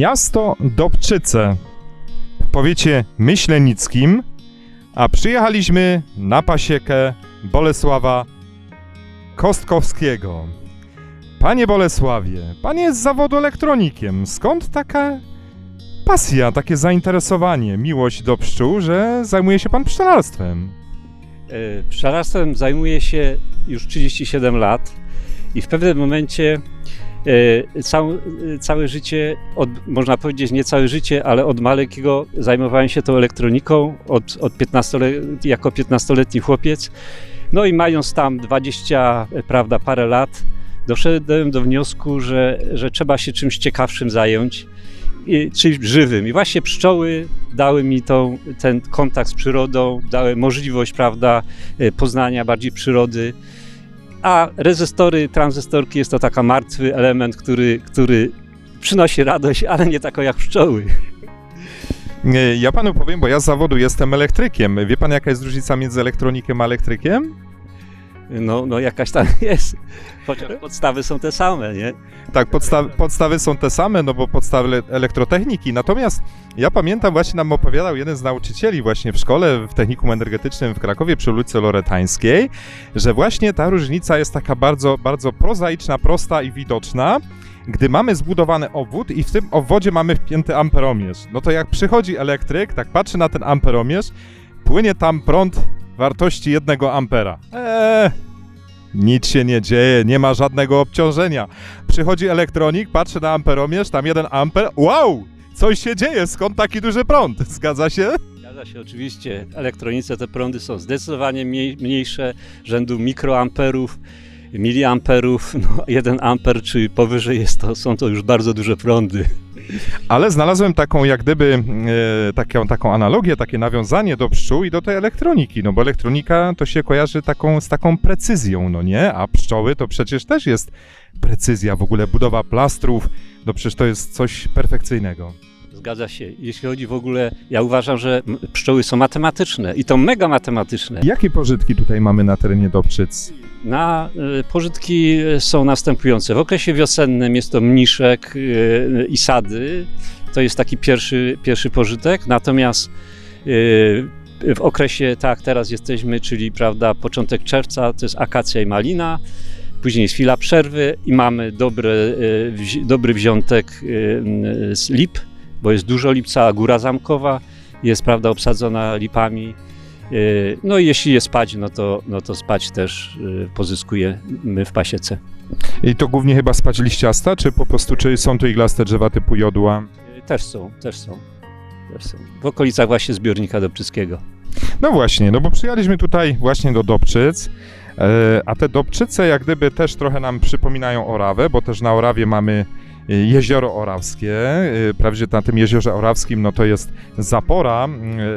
Miasto Dobczyce w powiecie myślenickim, a przyjechaliśmy na pasiekę Bolesława Kostkowskiego. Panie Bolesławie, pan jest z zawodu elektronikiem. Skąd taka pasja, takie zainteresowanie, miłość do pszczół, że zajmuje się pan pszczelarstwem? E, Pszczelarstwem zajmuję się już 37 lat i w pewnym momencie e, całe, e, całe życie, od, można powiedzieć nie całe życie, ale od malekiego zajmowałem się tą elektroniką od, od 15 le, jako 15-letni chłopiec. No i mając tam 20, e, prawda, parę lat, doszedłem do wniosku, że, że trzeba się czymś ciekawszym zająć, i czymś żywym. I właśnie pszczoły dały mi tą, ten kontakt z przyrodą, dały możliwość, prawda, e, poznania bardziej przyrody. A rezystory, tranzystorki jest to taka martwy element, który, który przynosi radość, ale nie taką jak pszczoły. Nie, Ja panu powiem, bo ja z zawodu jestem elektrykiem. Wie pan, jaka jest różnica między elektronikiem a elektrykiem? No, no jakaś tam jest. Chociaż podstawy są te same, nie? Tak, podsta podstawy są te same, no bo podstawy le- elektrotechniki. Natomiast ja pamiętam, właśnie nam opowiadał jeden z nauczycieli właśnie w szkole, w technikum energetycznym w Krakowie przy ulicy Loretańskiej, że właśnie ta różnica jest taka bardzo, bardzo prozaiczna, prosta i widoczna. Gdy mamy zbudowany obwód i w tym obwodzie mamy wpięty amperomierz, no to jak przychodzi elektryk, tak patrzy na ten amperomierz, płynie tam prąd wartości jednego ampera. Eee, nic się nie dzieje, nie ma żadnego obciążenia. Przychodzi elektronik, patrzy na amperomierz, tam jeden amper. Wow! Coś się dzieje, skąd taki duży prąd? Zgadza się? Zgadza się oczywiście. W elektronice te prądy są zdecydowanie mniej, mniejsze, rzędu mikroamperów, miliamperów. No, 1 amper czy powyżej jest to, są to już bardzo duże prądy. Ale znalazłem taką, jak gdyby, e, taką, taką analogię, takie nawiązanie do pszczół i do tej elektroniki, no bo elektronika to się kojarzy taką, z taką precyzją, no nie? A pszczoły to przecież też jest precyzja, w ogóle budowa plastrów, no przecież to jest coś perfekcyjnego. Zgadza się. Jeśli chodzi w ogóle, ja uważam, że pszczoły są matematyczne i to mega matematyczne. Jakie pożytki tutaj mamy na terenie Dobczyc? Na y, pożytki y, są następujące. W okresie wiosennym jest to mniszek y, i sady. To jest taki pierwszy, pierwszy pożytek. Natomiast w okresie, tak teraz jesteśmy, czyli prawda, początek czerwca, to jest akacja i malina. Później jest chwila przerwy i mamy dobre, y, wzi- dobry wziątek z lip, bo jest dużo lipca, a góra zamkowa jest prawda, obsadzona lipami. Yy, No i jeśli jest spać, no to, no to spać też yy, pozyskujemy w pasiece. I to głównie chyba spać liściasta, czy po prostu, czy są to iglaste drzewa typu jodła? Yy, Też są, też są. Też są. W okolicach właśnie zbiornika Dobczyckiego. No właśnie, no bo przyjechaliśmy tutaj właśnie do Dobczyc, a te Dobczyce jak gdyby też trochę nam przypominają Orawę, bo też na Orawie mamy jezioro orawskie. E, Wprawdzie na tym jeziorze orawskim no to jest zapora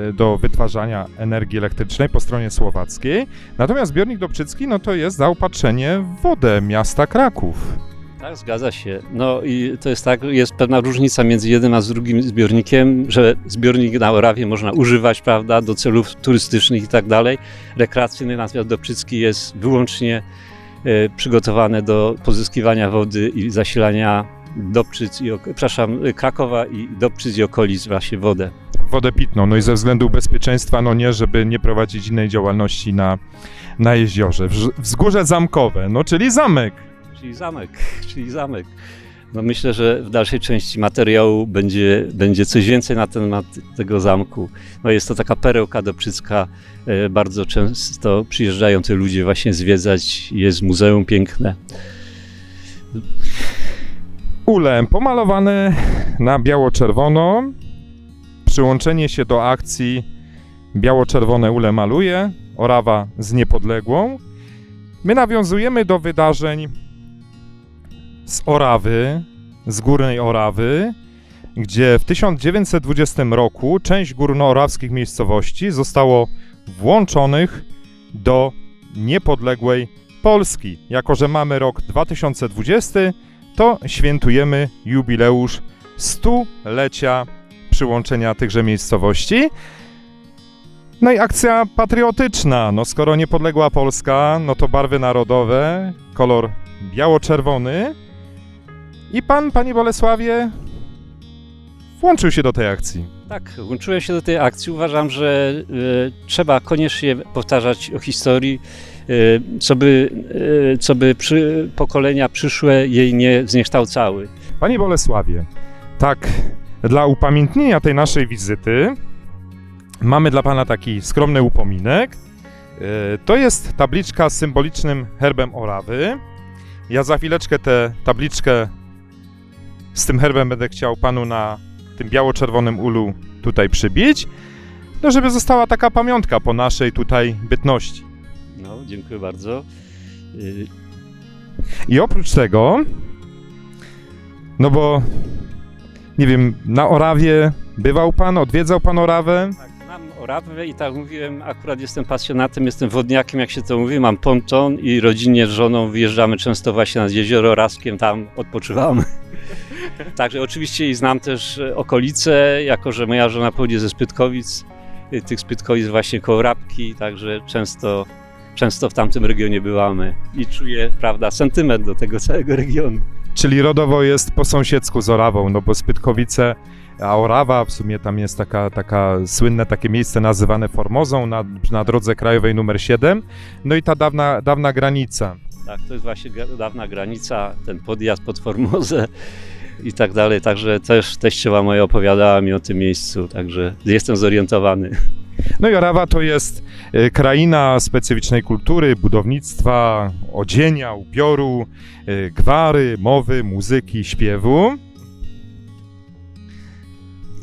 e, do wytwarzania energii elektrycznej po stronie słowackiej. Natomiast zbiornik Dobczycki no to jest zaopatrzenie w wodę miasta Kraków. Tak, zgadza się. No i to jest tak, jest pewna różnica między jednym a drugim zbiornikiem, że zbiornik na Orawie można używać, prawda, do celów turystycznych i tak dalej, rekreacyjnych, natomiast Dobczycki jest wyłącznie e, przygotowane do pozyskiwania wody i zasilania Dobczyc i, przepraszam, Krakowa i Dobczyc i okolic właśnie wodę. wodę pitną. No i ze względu bezpieczeństwa, no nie, żeby nie prowadzić innej działalności na, na jeziorze. Wzgórze zamkowe, no czyli zamek. Czyli zamek, czyli zamek. No myślę, że w dalszej części materiału będzie, będzie coś więcej na temat tego zamku. No jest to taka perełka dobrzycka, e, bardzo często przyjeżdżają te ludzie właśnie zwiedzać, jest muzeum piękne. Ule pomalowane na biało-czerwono. Przyłączenie się do akcji Biało-czerwone ule maluje, Orawa z niepodległą. My nawiązujemy do wydarzeń z Orawy, z Górnej Orawy, gdzie w 1920 roku część górnoorawskich miejscowości zostało włączonych do niepodległej Polski. Jako, że mamy rok 2020, to świętujemy jubileusz stulecia przyłączenia tychże miejscowości. No i akcja patriotyczna. No skoro niepodległa Polska, no to barwy narodowe, kolor biało-czerwony. I pan, panie Bolesławie, włączył się do tej akcji. Tak, włączyłem się do tej akcji. Uważam, że e, trzeba koniecznie powtarzać o historii, co by, e, co by przy, pokolenia przyszłe jej nie zniekształcały. Panie Bolesławie, tak, dla upamiętnienia tej naszej wizyty mamy dla Pana taki skromny upominek. E, To jest tabliczka z symbolicznym herbem Orawy. Ja za chwileczkę tę tabliczkę z tym herbem będę chciał Panu na tym biało-czerwonym ulu tutaj przybić, no żeby została taka pamiątka po naszej tutaj bytności. No, dziękuję bardzo. E, I oprócz tego, no bo nie wiem, na Orawie bywał pan, odwiedzał pan Orawę? Tak, znam Orawę i tak mówiłem, akurat jestem pasjonatem, jestem wodniakiem, jak się to mówi, mam ponton i rodzinnie z żoną wyjeżdżamy często właśnie nad jezioro Orawskiem, tam odpoczywamy. Także oczywiście i znam też okolice, jako że moja żona pochodzi ze Spytkowic, e, tych Spytkowic właśnie koło Rabki, także często, często w tamtym regionie bywamy i czuję, prawda, sentyment do tego całego regionu. Czyli rodowo jest po sąsiedzku z Orawą, no bo Spytkowice, a Orawa w sumie tam jest taka, taka słynne takie miejsce nazywane Formozą na, na drodze krajowej numer 7, no i ta dawna, dawna granica. Tak, to jest właśnie dawna granica, ten podjazd pod Formozę i tak dalej. Także też teściowa moja opowiadała mi o tym miejscu, także jestem zorientowany. No i Orawa to jest e, kraina specyficznej kultury, budownictwa, odzienia, ubioru, e, gwary, mowy, muzyki, śpiewu.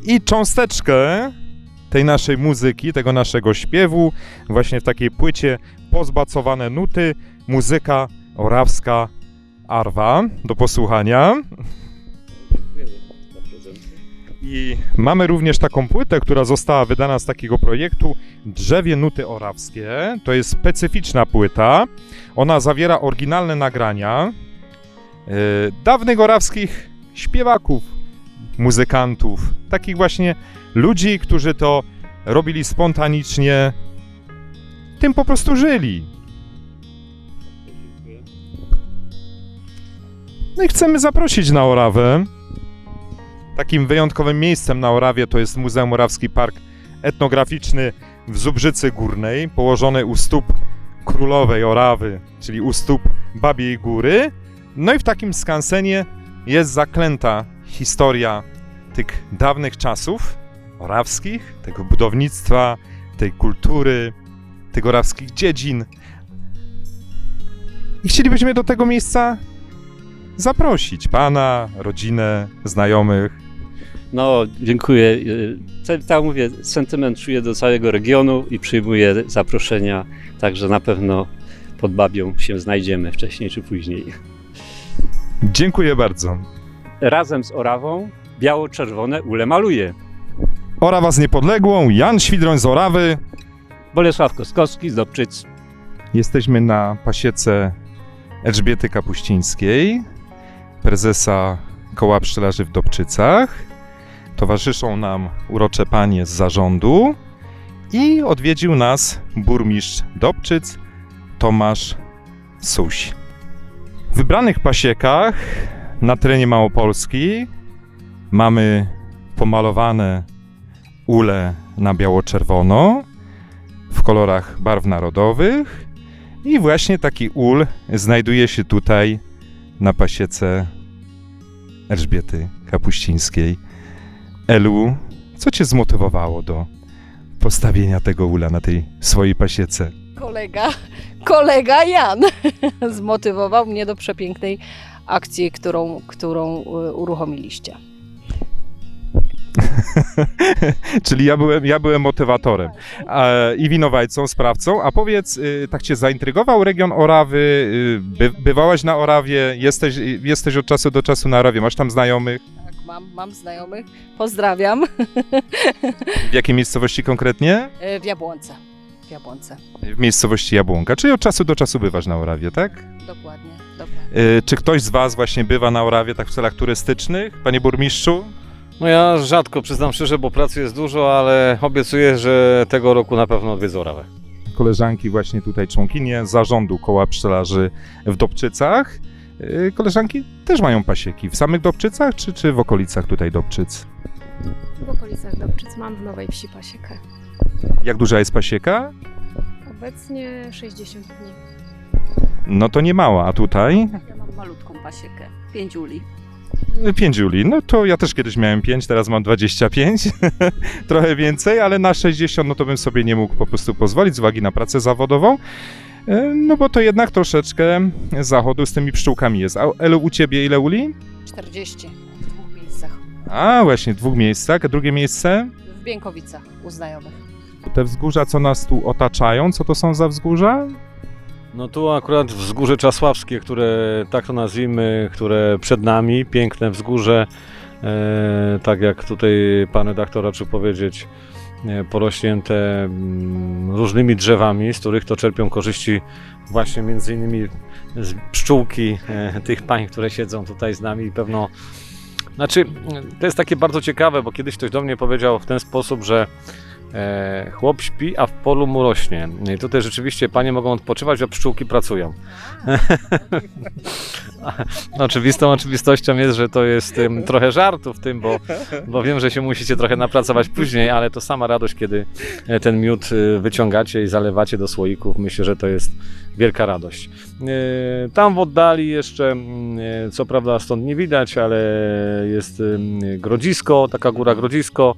I cząsteczkę tej naszej muzyki, tego naszego śpiewu, właśnie w takiej płycie pozbacowane nuty, muzyka orawska Arwa do posłuchania. I mamy również taką płytę, która została wydana z takiego projektu Drzewie Nuty Orawskie. To jest specyficzna płyta. Ona zawiera oryginalne nagrania yy, dawnych orawskich śpiewaków, muzykantów, takich właśnie ludzi, którzy to robili spontanicznie, tym po prostu żyli. No i chcemy zaprosić na Orawę. Takim wyjątkowym miejscem na Orawie to jest Muzeum Orawski Park Etnograficzny w Zubrzycy Górnej, położony u stóp Królowej Orawy, czyli u stóp Babiej Góry. No i w takim skansenie jest zaklęta historia tych dawnych czasów orawskich, tego budownictwa, tej kultury, tych orawskich dziedzin. I chcielibyśmy do tego miejsca zaprosić pana, rodzinę, znajomych. No, dziękuję. Tak tak mówię, sentyment czuję do całego regionu i przyjmuję zaproszenia, także na pewno pod Babią się znajdziemy wcześniej czy później. Dziękuję bardzo. Razem z Orawą biało-czerwone ule maluje. Orawa z Niepodległą, Jan Świdroń z Orawy. Bolesław Koskowski z Dobczyc. Jesteśmy na pasiece Elżbiety Kapuścińskiej, prezesa Koła Pszczelarzy w Dobczycach. Towarzyszą nam urocze panie z zarządu i odwiedził nas burmistrz Dobczyc Tomasz Suś. W wybranych pasiekach na terenie Małopolski mamy pomalowane ule na biało-czerwono w kolorach barw narodowych i właśnie taki ul znajduje się tutaj na pasiece Elżbiety Kapuścińskiej. Elu, co cię zmotywowało do postawienia tego ula na tej swojej pasiece? Kolega, kolega Jan zmotywował mnie do przepięknej akcji, którą, którą y, uruchomiliście. Czyli ja byłem, ja byłem motywatorem e, i winowajcą, sprawcą. A powiedz, y, tak cię zaintrygował region Orawy? Y, by, bywałaś na Orawie? Jesteś, jesteś od czasu do czasu na Orawie? Masz tam znajomych? Mam, mam znajomych. Pozdrawiam. W jakiej miejscowości konkretnie? Y, W Jabłonce. W Jabłonce. W miejscowości Jabłonka. Czyli od czasu do czasu bywasz na Orawie, tak? Dokładnie, dokładnie. Y, Czy ktoś z Was właśnie bywa na Orawie tak w celach turystycznych, panie burmistrzu? No ja rzadko, przyznam szczerze, bo pracy jest dużo, ale obiecuję, że tego roku na pewno odwiedzę Orawę. Koleżanki właśnie tutaj członkinie zarządu koła pszczelarzy w Dobczycach. Y, Koleżanki też mają pasieki w samych Dobczycach, czy, czy w okolicach tutaj Dobczyc? W okolicach Dobczyc mam w Nowej Wsi pasiekę. Jak duża jest pasieka? Obecnie 60 dni. No to nie mała, a tutaj Ja mam malutką pasiekę, 5 uli. 5 Juli. No to ja też kiedyś miałem 5, teraz mam 25, trochę więcej, ale na 60 no to bym sobie nie mógł po prostu pozwolić z uwagi na pracę zawodową. E, No bo to jednak troszeczkę zachodu z tymi pszczółkami jest. A Elu, u ciebie ile uli? 40 w dwóch miejscach. A, właśnie, w dwóch miejscach. A drugie miejsce? W Bienkowicach u znajomych. Te wzgórza, co nas tu otaczają, co to są za wzgórza? No tu akurat wzgórze Czasławskie, które tak to nazwijmy, które przed nami, piękne wzgórze, e, tak jak tutaj pan redaktor raczył powiedzieć, porośnięte mm, różnymi drzewami, z których to czerpią korzyści właśnie między innymi pszczółki e, tych pań, które siedzą tutaj z nami i pewno znaczy, to jest takie bardzo ciekawe, bo kiedyś ktoś do mnie powiedział w ten sposób, że E, chłop śpi, a w polu mu rośnie. I tutaj rzeczywiście panie mogą odpoczywać, a pszczółki pracują. Oczywistą oczywistością jest, że to jest em, trochę żartu w tym, bo, bo wiem, że się musicie trochę napracować później, ale to sama radość, kiedy e, ten miód e, wyciągacie i zalewacie do słoików. Myślę, że to jest wielka radość. E, Tam w oddali jeszcze, mm, e, co prawda stąd nie widać, ale jest Grodzisko, taka góra Grodzisko.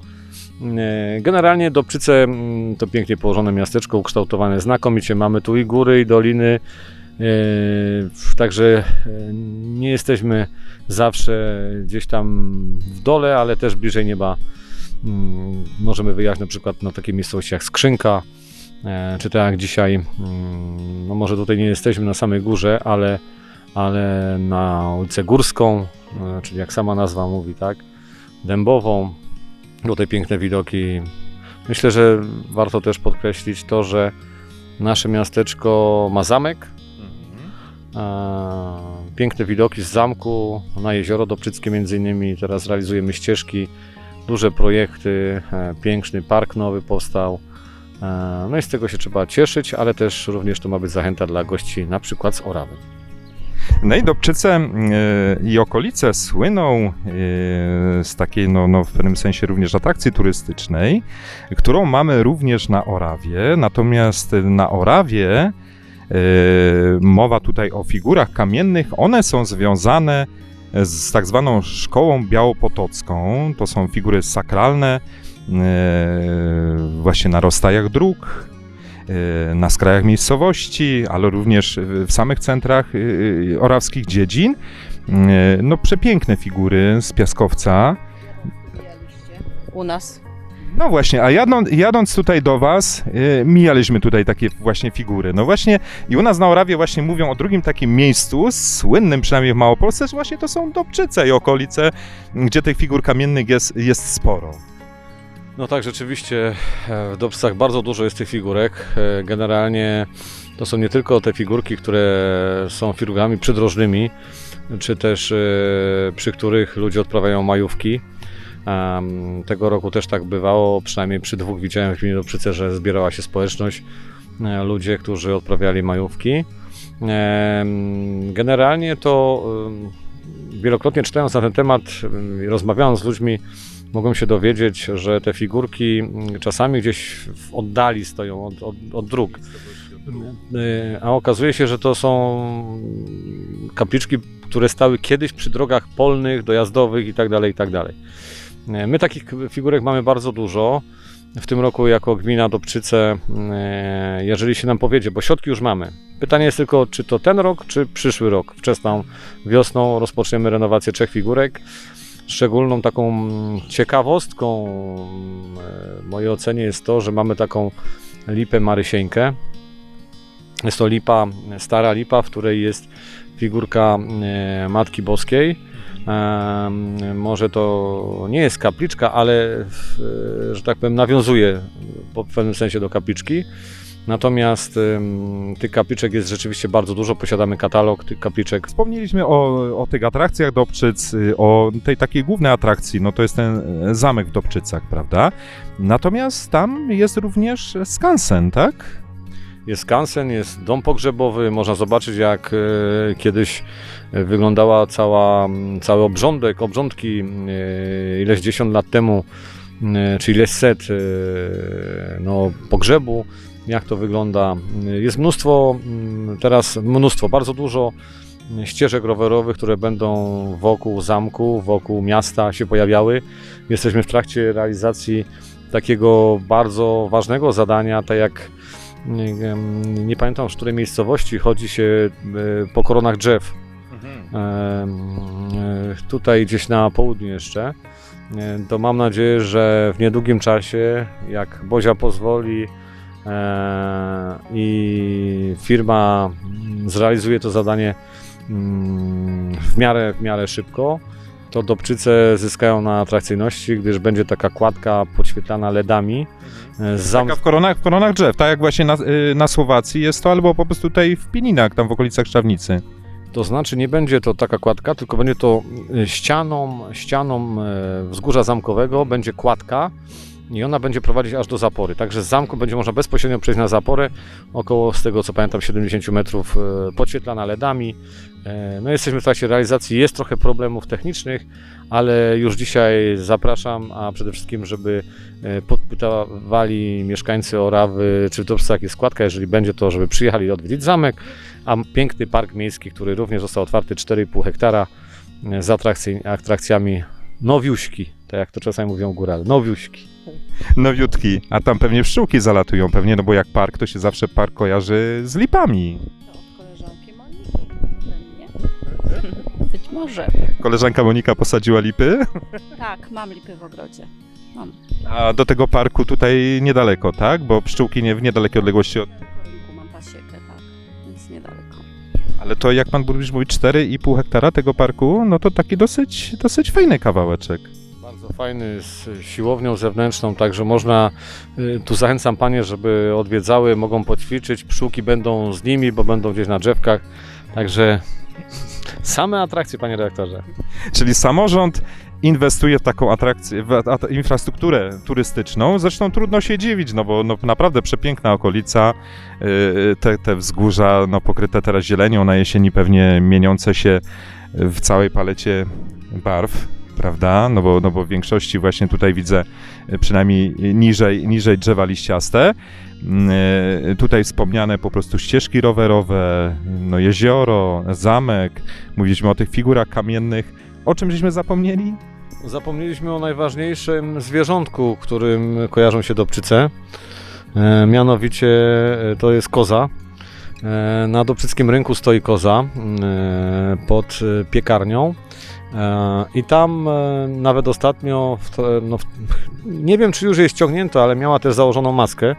E, Generalnie Dobczyce mm, to pięknie położone miasteczko, ukształtowane znakomicie. Mamy tu i góry, i doliny. e, Także e, nie jesteśmy zawsze gdzieś tam w dole, ale też bliżej nieba. Mm, Możemy wyjechać na przykład na takie miejscowości jak Skrzynka, czy tak jak dzisiaj. mm, No może tutaj nie jesteśmy na samej górze, ale, ale na ulicę Górską, czyli jak sama nazwa mówi, tak? Dębową, tutaj piękne widoki. Myślę, że warto też podkreślić to, że nasze miasteczko ma zamek. E, Piękne widoki z zamku na jezioro Dobczyckie między innymi. Teraz realizujemy ścieżki, duże projekty, e, piękny park nowy powstał. E, No i z tego się trzeba cieszyć, ale też również to ma być zachęta dla gości na przykład z Orawy. No i Dobczyce e, i okolice słyną e, z takiej, no, no w pewnym sensie również atrakcji turystycznej, którą mamy również na Orawie. Natomiast na Orawie e, mowa tutaj o figurach kamiennych. One są związane z tak zwaną szkołą białopotocką. To są figury sakralne właśnie na rozstajach dróg, na skrajach miejscowości, ale również w samych centrach e, orawskich dziedzin. No przepiękne figury z piaskowca. U nas. No właśnie, a jadąc, jadąc tutaj do Was, e, mijaliśmy tutaj takie właśnie figury. No właśnie i u nas na Orawie właśnie mówią o drugim takim miejscu, słynnym przynajmniej w Małopolsce, że właśnie to są Dobczyce i okolice, gdzie tych figur kamiennych jest, jest sporo. No tak, rzeczywiście e, w Dobsach bardzo dużo jest tych figurek. E, Generalnie to są nie tylko te figurki, które są figurkami przydrożnymi, czy też e, przy których ludzie odprawiają majówki. Tego roku też tak bywało, przynajmniej przy dwóch widziałem w gminie Dobczyce, że zbierała się społeczność, ludzie, którzy odprawiali majówki. Generalnie to wielokrotnie czytając na ten temat em, i rozmawiając z ludźmi, mogłem się dowiedzieć, że te figurki mm, czasami gdzieś w oddali stoją od, od, od dróg. Y, A okazuje się, że to są kapliczki, które stały kiedyś przy drogach polnych, dojazdowych itd. itd. Y, My takich figurek mamy bardzo dużo. W tym roku jako gmina Dobczyce, y, jeżeli się nam powiedzie, bo środki już mamy. Pytanie jest tylko, czy to ten rok, czy przyszły rok. Wczesną wiosną rozpoczniemy renowację trzech figurek. Szczególną taką ciekawostką mm, w mojej ocenie jest to, że mamy taką lipę Marysieńkę. Jest to lipa, stara lipa, w której jest figurka e, Matki Boskiej. Może to nie jest kapliczka, ale e, że tak powiem nawiązuje w pewnym sensie do kapliczki. Natomiast em, tych kapliczek jest rzeczywiście bardzo dużo. Posiadamy katalog tych kapliczek Wspomnieliśmy o, o tych atrakcjach Dobczyc, y, o tej takiej głównej atrakcji, no to jest ten e, zamek w Dobczycach, prawda? Natomiast tam jest również skansen, tak? Jest skansen, jest dom pogrzebowy, można zobaczyć jak e, kiedyś e, wyglądała cała, cały obrządek, obrządki e, ileś dziesiąt lat temu, e, czy ileś set e, no, pogrzebu, jak to wygląda. Jest mnóstwo, mm, teraz mnóstwo, bardzo dużo ścieżek rowerowych, które będą wokół zamku, wokół miasta się pojawiały. Jesteśmy w trakcie realizacji takiego bardzo ważnego zadania, tak jak nie, wiem, nie pamiętam w której miejscowości chodzi się e, po koronach drzew. E, e, Tutaj gdzieś na południu jeszcze. E, To mam nadzieję, że w niedługim czasie, jak Bozia pozwoli i firma mm, zrealizuje to zadanie mm, w miarę, w miarę szybko, to Dobczyce zyskają na atrakcyjności, gdyż będzie taka kładka podświetlana LEDami. e, Z zam... Taka w koronach, w koronach drzew, tak jak właśnie na, y, na Słowacji jest to, albo po prostu tutaj w Pininach, tam w okolicach Szczawnicy. To znaczy nie będzie to taka kładka, tylko będzie to y, ścianą, ścianą e, wzgórza zamkowego, będzie kładka i ona będzie prowadzić aż do zapory. Także z zamku będzie można bezpośrednio przejść na zaporę, około z tego co pamiętam 70 metrów e, podświetlana LEDami. E, No jesteśmy w trakcie realizacji, jest trochę problemów technicznych, ale już dzisiaj zapraszam, a przede wszystkim, żeby e, podpytywali mieszkańcy Orawy, czy Dobrzcach jest składka, jeżeli będzie to, żeby przyjechali odwiedzić zamek, a piękny park miejski, który również został otwarty 4,5 hektara z atrakcjami nowiuśki, tak jak to czasami mówią górale, nowiuśki. Nowiutki, a tam pewnie pszczółki zalatują pewnie, no bo jak park, to się zawsze park kojarzy z lipami. Od koleżanki Moniki. Nie? Być może. Koleżanka Monika posadziła lipy, Tak, mam lipy w ogrodzie. Mam. a do tego parku tutaj niedaleko, tak? Bo pszczółki nie w niedalekiej odległości od... Po rynku mam pasiekę, tak. Więc niedaleko. Ale to jak pan burmistrz mówi, 4,5 hektara tego parku, no to taki dosyć, dosyć fajny kawałeczek. Bardzo fajny, z siłownią zewnętrzną, także można, y, tu zachęcam Panie, żeby odwiedzały, mogą poćwiczyć, pszczółki będą z nimi, bo będą gdzieś na drzewkach, także same atrakcje Panie Redaktorze. Czyli samorząd inwestuje w taką atrakcję, w infrastrukturę turystyczną. Zresztą trudno się dziwić, no bo no, naprawdę przepiękna okolica, yy, te, te wzgórza no, pokryte teraz zielenią, na jesieni pewnie mieniące się w całej palecie barw. Prawda? No bo, no bo w większości właśnie tutaj widzę y, przynajmniej niżej, niżej drzewa liściaste. Yy, Tutaj wspomniane po prostu ścieżki rowerowe, no jezioro, zamek. Mówiliśmy o tych figurach kamiennych. O czym żeśmy zapomnieli? Zapomnieliśmy o najważniejszym zwierzątku, którym kojarzą się Dobczyce. E, mianowicie e, to jest koza. E, na Dobczyckim rynku stoi koza e, pod e, piekarnią. E, I tam e, nawet ostatnio, to, no, nie wiem czy już jej ściągnięto, ale miała też założoną maskę.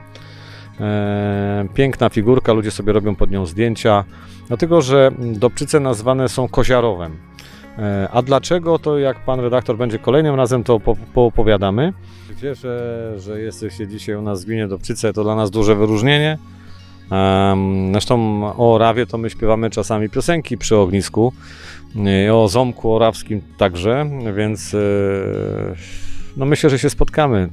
E, piękna figurka, ludzie sobie robią pod nią zdjęcia, dlatego że Dobczyce nazwane są koziarowem. E, A dlaczego, to jak pan redaktor będzie kolejnym razem, to po- poopowiadamy. Cieszę, że jesteście dzisiaj u nas w gminie Dobczyce, to dla nas duże wyróżnienie. Zresztą o Orawie to my śpiewamy czasami piosenki przy ognisku, e, o Ząbku Orawskim także, więc e, no myślę, że się spotkamy.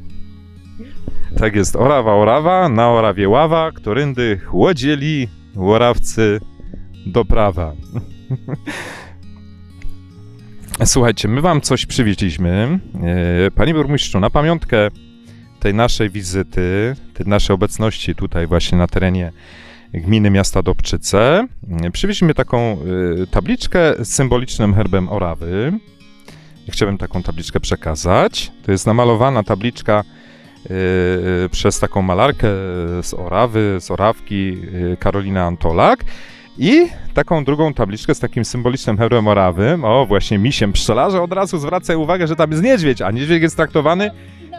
Tak jest, Orawa, Orawa, na Orawie ława, którędy chłodzieli łorawcy do prawa. Słuchajcie, my wam coś przywieźliśmy. E, Panie burmistrzu, na pamiątkę tej naszej wizyty, tej naszej obecności tutaj właśnie na terenie gminy miasta Dobczyce, przywieźliśmy taką e, tabliczkę z symbolicznym herbem Orawy. Chciałbym taką tabliczkę przekazać. To jest namalowana tabliczka yy, przez taką malarkę z Orawy, z Orawki, Karolina Antolak. I taką drugą tabliczkę z takim symbolicznym herbem Orawy. O, właśnie misiem pszczelarze od razu zwracają uwagę, że tam jest niedźwiedź, a niedźwiedź jest traktowany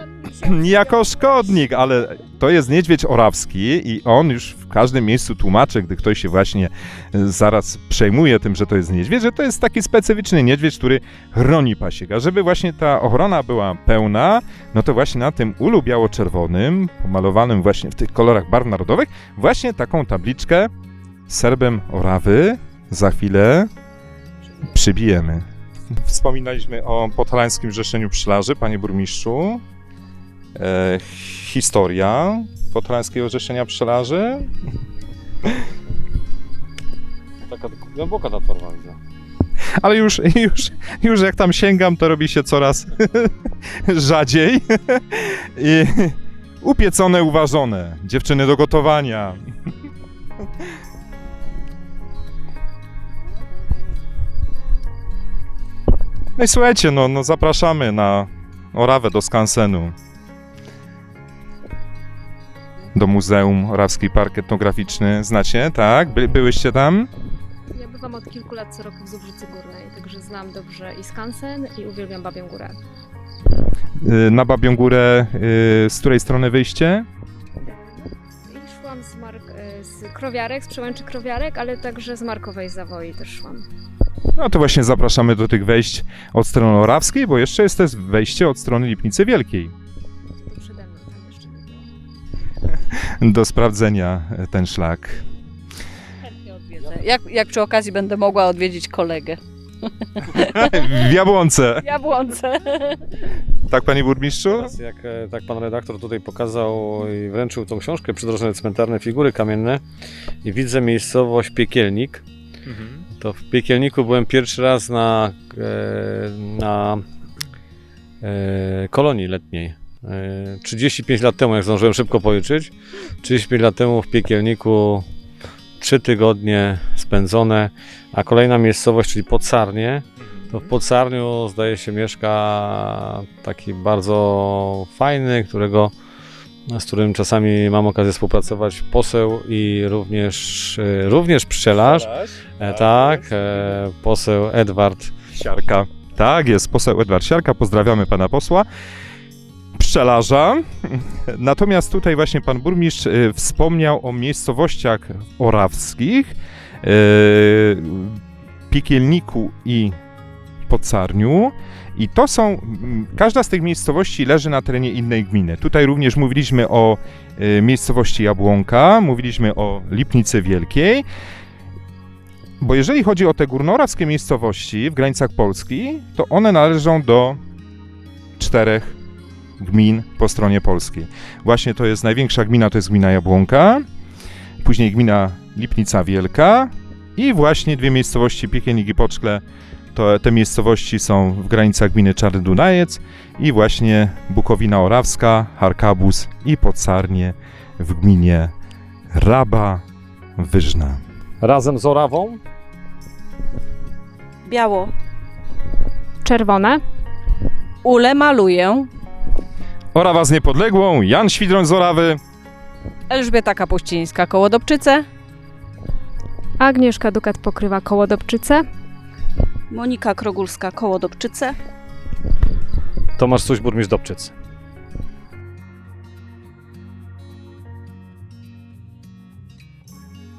jako szkodnik, ale to jest niedźwiedź orawski i on już w każdym miejscu tłumaczy, gdy ktoś się właśnie y, zaraz przejmuje tym, że to jest niedźwiedź, że to jest taki specyficzny niedźwiedź, który chroni pasieka. Żeby właśnie ta ochrona była pełna, no to właśnie na tym ulu biało-czerwonym, pomalowanym właśnie w tych kolorach barw narodowych, właśnie taką tabliczkę serbem Orawy za chwilę przybijemy. Wspominaliśmy o podhalańskim Rzeszeniu Pszczelarzy, panie burmistrzu. E, historia podhalańskiego Rzeszenia Pszczelarzy. Taka głęboka ta torba widzę. Ale już, już, już jak tam sięgam, to robi się coraz rzadziej. I upiecone, uważone. Dziewczyny do gotowania. No i słuchajcie, no, no zapraszamy na Orawę do skansenu. Do Muzeum Orawski Park Etnograficzny. Znacie, tak? By, byłyście tam? Ja bywam od kilku lat co roku w Zubrzycy Górnej, także znam dobrze i skansen i uwielbiam Babią Górę. Y, Na Babią Górę, y, z której strony wyjście? I szłam z, Mark, e, z Krowiarek, z przełęczy Krowiarek, ale także z Markowej Zawoi też szłam. No to właśnie zapraszamy do tych wejść od strony orawskiej, bo jeszcze jest też wejście od strony Lipnicy Wielkiej. Do sprawdzenia e, ten szlak. Jak, jak przy okazji będę mogła odwiedzić kolegę. W Jabłonce. W Jabłonce. Tak, panie burmistrzu? Teraz jak e, tak pan redaktor tutaj pokazał i wręczył tą książkę Przydrożne cmentarne figury kamienne i widzę miejscowość Piekielnik. To w Piekielniku byłem pierwszy raz na, e, na e, kolonii letniej. E, 35 lat temu, jak zdążyłem szybko policzyć, 35 lat temu w Piekielniku trzy tygodnie spędzone, a kolejna miejscowość, czyli Podsarnie, to w Podsarniu zdaje się mieszka taki bardzo fajny, którego, z którym czasami mam okazję współpracować, poseł i również, e, również pszczelarz. E, tak, e, poseł Edward Siarka. Tak, jest poseł Edward Siarka. Pozdrawiamy pana posła. Pszczelarza. Natomiast tutaj właśnie pan burmistrz y, wspomniał o miejscowościach orawskich, y, Piekielniku i Podsarniu. I to są, każda z tych miejscowości leży na terenie innej gminy. Tutaj również mówiliśmy o y, miejscowości Jabłonka, mówiliśmy o Lipnicy Wielkiej. Bo jeżeli chodzi o te górnorawskie miejscowości w granicach Polski, to one należą do czterech gmin po stronie polskiej. Właśnie to jest największa gmina, to jest gmina Jabłonka, później gmina Lipnica Wielka i właśnie dwie miejscowości Piekienik i Poczkle. To, te miejscowości są w granicach gminy Czarny Dunajec i właśnie Bukowina Orawska, Harkabus i Podsarnie w gminie Raba Wyżna. razem z Orawą Biało. Czerwone. Ule maluję. Orawa z Niepodległą, Jan Świdroń z Orawy. Elżbieta Kapuścińska, koło Dobczyce. Agnieszka Dukat pokrywa koło Dobczyce. Monika Krogulska, koło Dobczyce. Tomasz Suś, burmistrz Dobczyc.